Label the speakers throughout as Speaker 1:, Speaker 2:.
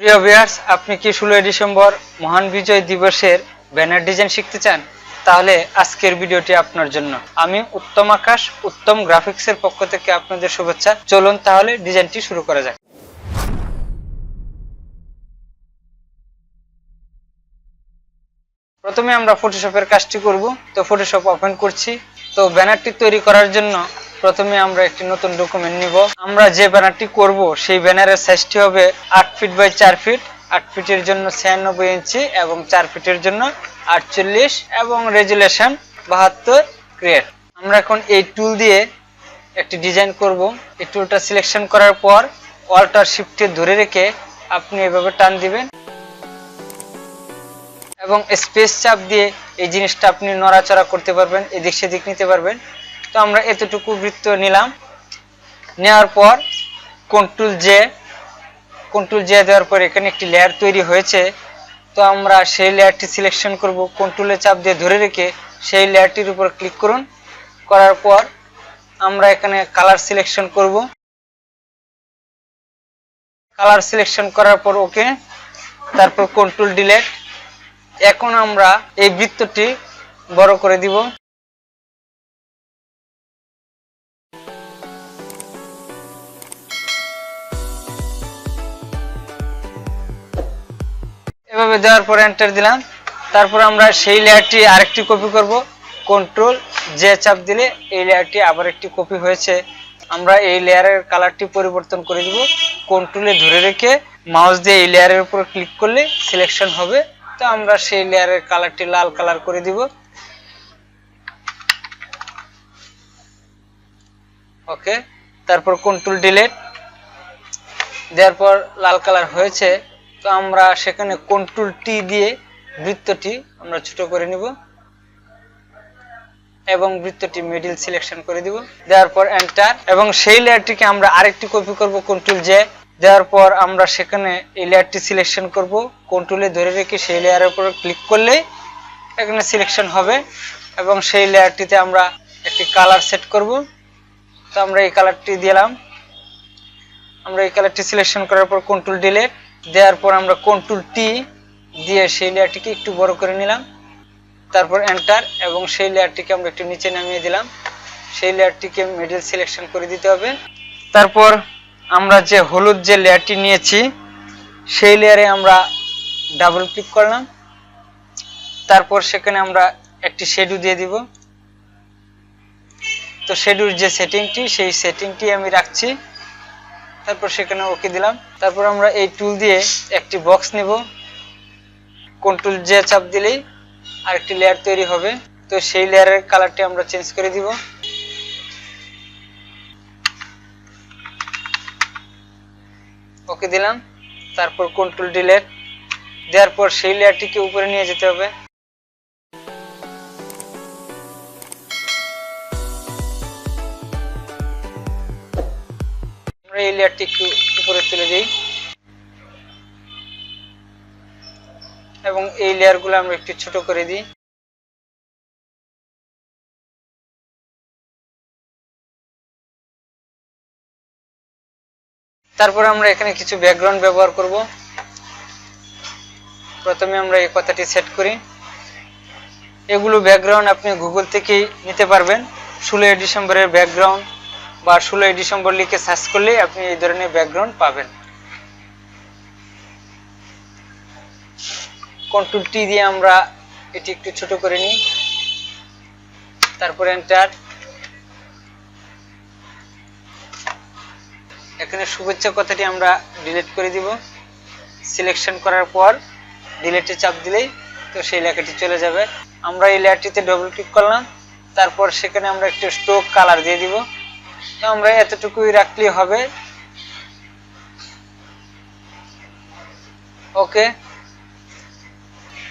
Speaker 1: প্রিয় ভিউয়ার্স, আপনি কি ষোলোই ডিসেম্বর মহান বিজয় দিবসের ব্যানার ডিজাইন শিখতে চান? তাহলে আজকের ভিডিওটি আপনার জন্য। আমি উত্তম আকাশ, উত্তম গ্রাফিক্সের পক্ষ থেকে আপনাদের শুভেচ্ছা। চলুন তাহলে ডিজাইনটি শুরু করা যাক। প্রথমে আমরা ফটোশপের কাজটি করব। তো ফটোশপ ওপেন করছি। তো ব্যানারটি তৈরি করার জন্য প্রথমে আমরা একটি নতুন ডকুমেন্ট নিব। আমরা যে ব্যানারটি করব, সেই ব্যানারের সাইজটি হবে আট ফিট বাই চার ফিট আট ফিটের জন্য ছিয়ানব্বই ইঞ্চি এবং চার ফিটের জন্য আটচল্লিশ এবং রেজুলেশন বাহাত্তর ক্রিয়েট আমরা এখন এই টুল দিয়ে একটি ডিজাইন করব। এই টুলটা সিলেকশন করার পর অল্টার শিফটে ধরে রেখে আপনি এভাবে টান দিবেন। এবং স্পেস চাপ দিয়ে এই জিনিসটা আপনি নড়াচড়া করতে পারবেন এদিক সেদিক নিতে পারবেন। তো আমরা এতটুকু বৃত্ত নিলাম। নেওয়ার পর কন্ট্রোল জে কন্ট্রোল জে দেওয়ার পর এখানে একটি লেয়ার তৈরি হয়েছে। তো আমরা সেই লেয়ারটি সিলেকশন করব। কন্ট্রোলে চাপ দিয়ে ধরে রেখে সেই লেয়ারটির উপর ক্লিক করুন। করার পর আমরা এখানে কালার সিলেকশন করব। কালার সিলেকশন করার পর ওকে তারপর কন্ট্রোল ডিলেট এখন আমরা এই বৃত্তটি বড় করে দিব। এভাবে দেওয়ার পর এন্টার দিলাম। তারপর আমরা সেই লেয়ারটি আরেকটি কপি করব। কন্ট্রোল যে চাপ দিলে এই লেয়ারটি আবার একটি কপি হয়েছে। আমরা এই লেয়ারের কালারটি পরিবর্তন করে দিব। কন্ট্রোলে ধরে রেখে মাউস দিয়ে এই লেয়ারের উপর ক্লিক করলে সিলেকশন হবে। তো আমরা সেই লেয়ারের কালারটি লাল কালার করে দিব। ওকে তারপর কন্ট্রোল ডিলেট দেওয়ার পর লাল কালার হয়েছে। তো আমরা সেখানে কন্ট্রোল টি দিয়ে বৃত্তটি আমরা ছোট করে নিব এবং বৃত্তটি মিডিল সিলেকশন করে দিব। দেওয়ার পর এন্টার এবং সেই লেয়ারটিকে আমরা আরেকটি কপি করব কন্ট্রোল জে দেওয়ার পর আমরা সেখানে এই লেয়ারটি সিলেকশন করব কন্ট্রোলে ধরে রেখে সেই লেয়ারের উপর ক্লিক করলে এখানে সিলেকশন হবে এবং সেই লেয়ারটিতে আমরা একটি কালার সেট করব। তো আমরা এই কালারটি দিলাম। আমরা এই কালারটি সিলেকশন করার পর কন্ট্রোল ডিলেট দেওয়ার পর আমরা কন্ট্রোল টি দিয়ে সেই লেয়ারটিকে একটু বড় করে নিলাম। তারপর এন্টার এবং সেই লেয়ারটিকে আমরা একটু নিচে নামিয়ে দিলাম। সেই লেয়ারটিকে মিডল সিলেকশন করে দিতে হবে। তারপর আমরা যে হলুদ যে লেয়ারটি নিয়েছি, সেই লেয়ারে আমরা ডাবল ক্লিক করলাম। তারপর সেখানে আমরা একটি শেডু দিয়ে দিব। তো শেডুর যে সেটিংটি সেই সেটিংটি আমি রাখছি। তারপর সেখানে ওকে দিলাম। তারপর আমরা এই টুল দিয়ে একটি বক্স নিব। কন্ট্রোল যে চাপ দিলেই আরেকটি লেয়ার তৈরি হবে। তো সেই লেয়ারের কালারটি আমরা চেঞ্জ করে দিব। ওকে দিলাম। তারপর কন্ট্রোল ডিলেট দেওয়ার পর সেই লেয়ারটিকে উপরে নিয়ে যেতে হবে। আমরা এই লেয়ারটি একটু উপরে তুলে দিই। এবং এই লেয়ারগুলো আমরা একটু ছোট করে দিই। তারপর আমরা এখানে কিছু ব্যাকগ্রাউন্ড ব্যবহার করব। প্রথমে আমরা এই কথাটি সেট করি। এগুলো ব্যাকগ্রাউন্ড আপনি গুগল থেকেই নিতে পারবেন। ষোলোই ডিসেম্বরের ব্যাকগ্রাউন্ড। বা ষোলোই ডিসেম্বর লিখে সার্চ করলেই আপনি এই ধরনের ব্যাকগ্রাউন্ড পাবেন। কন্ট্রোল টি দিয়ে আমরা এটি একটু ছোট করে নিই। তারপর এন্টার এখানে শুভেচ্ছা কথাটি আমরা ডিলিট করে দিব। সিলেকশন করার পর ডিলেটে চাপ দিলেই তো সেই লেখাটি চলে যাবে। আমরা এই লেয়ারটিতে ডবল ক্লিক করলাম। তারপর সেখানে আমরা একটু স্টোক কালার দিয়ে দিব। আমরা এতটুকুই রাখলেই হবে। ওকে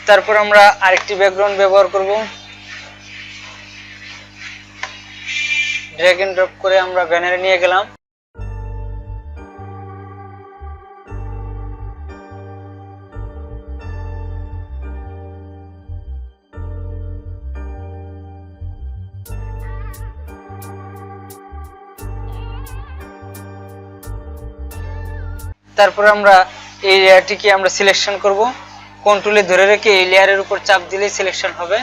Speaker 1: তারপর আমরা আরেকটি ব্যাকগ্রাউন্ড ব্যবহার করব। ড্র্যাগ এন্ড ড্রপ করে আমরা ব্যানারে নিয়ে গেলাম। তারপর আমরা এই লেয়ারটিকে আমরা সিলেকশন করব। কন্ট্রোলে ধরে রেখে এই লেয়ারের উপর চাপ দিলেই সিলেকশন হবে।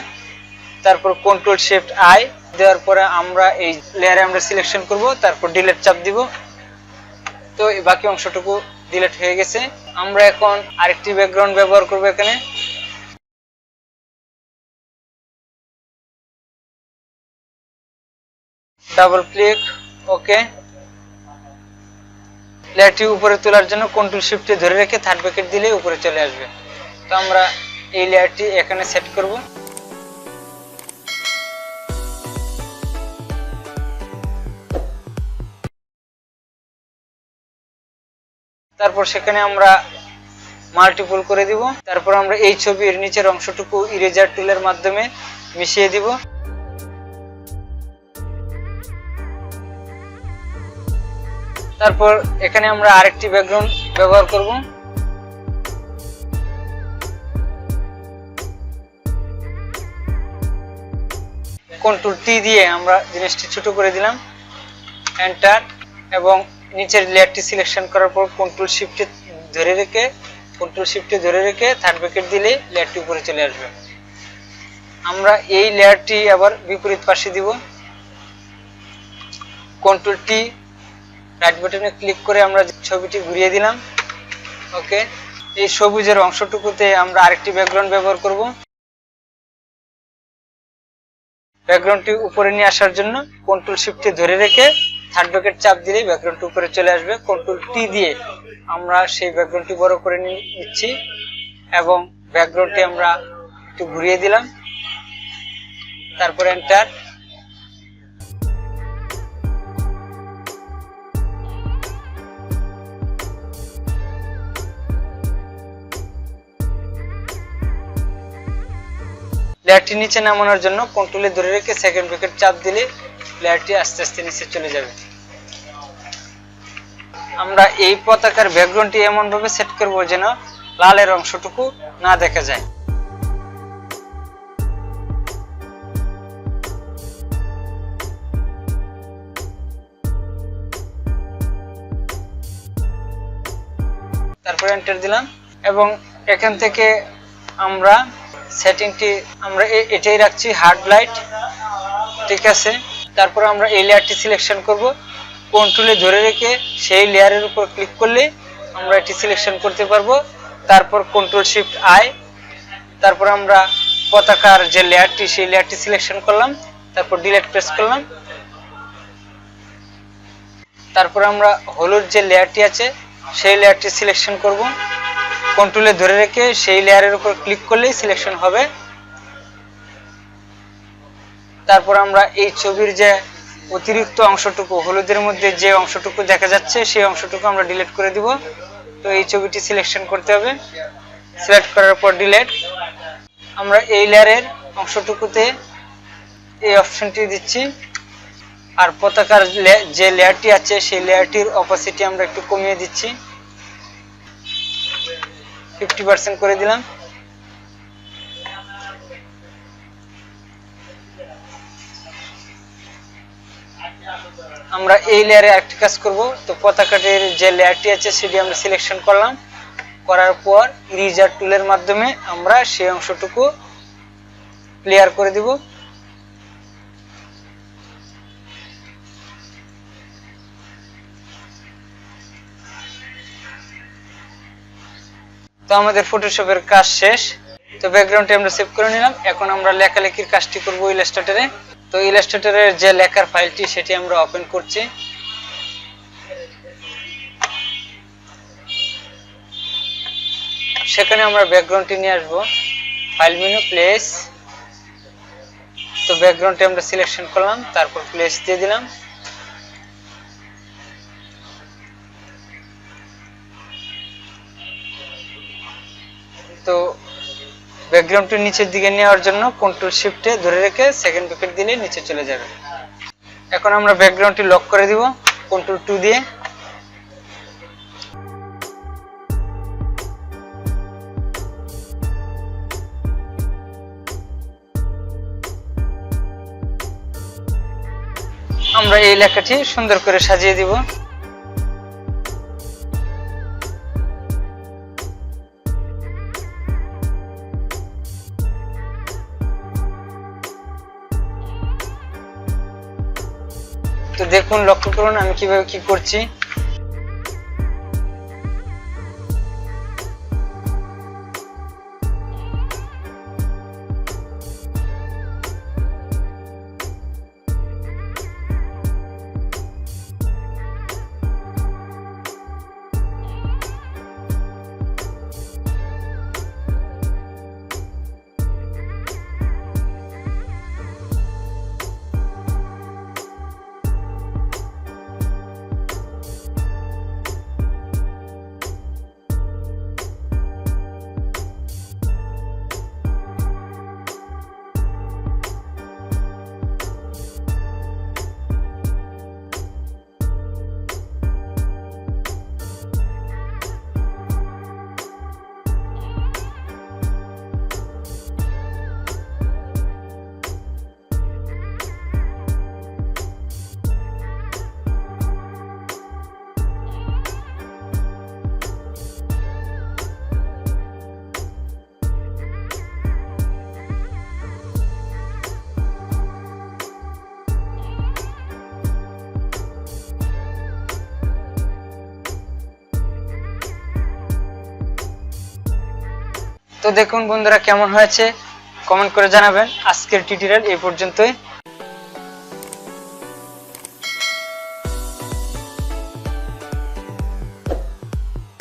Speaker 1: তারপর কন্ট্রোল শিফট আই দেওয়ার পরে আমরা এই লেয়ারে আমরা সিলেকশন করব। তারপর ডিলেট চাপ দিব। তো বাকি অংশটুকু ডিলেট হয়ে গেছে। আমরা এখন আরেকটি ব্যাকগ্রাউন্ড ব্যবহার করব এখানে। ডাবল ক্লিক ওকে লেয়ারটি উপরে তোলার জন্য কন্ট্রোল শিফটে ধরে রেখে থার্ড ব্যাকেট দিলে উপরে চলে আসবে। তো আমরা এই লেয়ারটি এখানে সেট করব। তারপর সেখানে আমরা মাল্টিপল করে দিব। তারপর আমরা এই ছবির নিচের অংশটুকু ইরেজার টুলের মাধ্যমে মিশিয়ে দিব। তারপর এখানে আমরা আরেকটি ব্যাকগ্রাউন্ড ব্যবহার করব। কন্ট্রোল টি দিয়ে আমরা জিনিসটি ছোট করে দিলাম। এন্টার এবং নিচের লেয়ারটি সিলেকশন করার পর কন্ট্রোল শিফটে ধরে রেখে কন্ট্রোল শিফটে ধরে রেখে থার্ড ব্যাকেট দিলে লেয়ারটি উপরে চলে আসবে। আমরা এই লেয়ারটি আবার বিপরীত পাশে দিব। কন্ট্রোল টি রাইট বাটনে ক্লিক করে আমরা ছবিটি ঘুরিয়ে দিলাম ওকে এই সবুজের অংশটুকুতে আমরা আরেকটি ব্যাকগ্রাউন্ড ব্যবহার করব। ব্যাকগ্রাউন্ডটি উপরে নিয়ে আসার জন্য কন্ট্রোল শিফটে ধরে রেখে থার্ড ব্যাকেট চাপ দিলেই ব্যাকগ্রাউন্ডটি উপরে চলে আসবে। কন্ট্রোল টি দিয়ে আমরা সেই ব্যাকগ্রাউন্ডটি বড় করে নিচ্ছি এবং ব্যাকগ্রাউন্ডটি আমরা একটু ঘুরিয়ে দিলাম। তারপরে এন্টার লেয়ারটি নিচে নামানোর জন্য কন্ট্রোলে ধরে রেখে সেকেন্ড ব্রেকেট চাপ দিলে লেয়ারটি আস্তে আস্তে নিচে চলে যাবে। আমরা এই পতাকার ব্যাকগ্রাউন্ডটি এমনভাবে সেট করব যেন লালের অংশটুকু না দেখা যায়। তারপরে এন্টার দিলাম এবং এখান থেকে আমরা সেটিংটি আমরা এটাই রাখছি হার্ড লাইট ঠিক আছে? তারপর আমরা এই লেয়ারটি সিলেকশন করব। কন্ট্রোলে ধরে রেখে সেই লেয়ারের উপর ক্লিক করলে আমরা এটি সিলেকশন করতে পারব। তারপর কন্ট্রোল শিফট আই তারপর আমরা পতাকার যে লেয়ারটি সেই লেয়ারটি সিলেকশন করলাম। তারপর ডিলেট প্রেস করলাম। তারপর আমরা হলুদ যে লেয়ারটি আছে, সেই লেয়ারটি সিলেকশন করব। কন্ট্রোলে ধরে রেখে সেই লেয়ারের উপর ক্লিক করলেই সিলেকশন হবে। তারপর আমরা এই ছবির যে অতিরিক্ত অংশটুকু, হলুদের মধ্যে যে অংশটুকু দেখা যাচ্ছে, সেই অংশটুকু আমরা ডিলিট করে দিব। তো এই ছবিটি সিলেকশন করতে হবে। সিলেক্ট করার পর ডিলেট আমরা এই লেয়ারের অংশটুকুতে এই অপশনটি দিচ্ছি। আর পতাকার যে লেয়ারটি আছে, সেই লেয়ারটির অপাসিটি আমরা একটু কমিয়ে দিচ্ছি। ফিফটি পার্সেন্ট করে দিলাম। আমরা এই লেয়ারে আরেকটি কাজ করব। তো পতাকাটির যে লেয়ারটি আছে, সেটি আমরা সিলেকশন করলাম। করার পর ইরিজার টুলের মাধ্যমে আমরা সেই অংশটুকু ক্লিয়ার করে দিব। তো আমাদের ফটোশপের কাজ শেষ। তো ব্যাকগ্রাউন্ডটি আমরা সেভ করে নিলাম। এখন আমরা লেখালেখির কাজটি করব ইলাস্ট্রেটরে তো ইলাস্ট্রেটরের যে লেখার ফাইলটি, সেটি আমরা ওপেন করছি। সেখানে আমরা ব্যাকগ্রাউন্ডটি নিয়ে আসব। ফাইল মেনু প্লেস তো ব্যাকগ্রাউন্ডটি আমরা সিলেকশন করলাম। তারপর প্লেস দিয়ে দিলাম। তো ব্যাকগ্রাউন্ডটি নিচের দিকে নেওয়ার জন্য কন্ট্রোল শিফটে ধরে রেখে সেকেন্ড ব্যাকেট দিলে নিচে চলে যাবে। এখন আমরা ব্যাকগ্রাউন্ডটি লক করে দিব কন্ট্রোল টু দিয়ে। আমরা এই লেখাটি সুন্দর করে সাজিয়ে দিব। দেখুন লক্ষ্য করুন আমি কীভাবে কি করছি। তো দেখুন বন্ধুরা কেমন হয়েছে? কমেন্ট করে জানাবেন। আজকের টিউটোরিয়াল এই পর্যন্তই।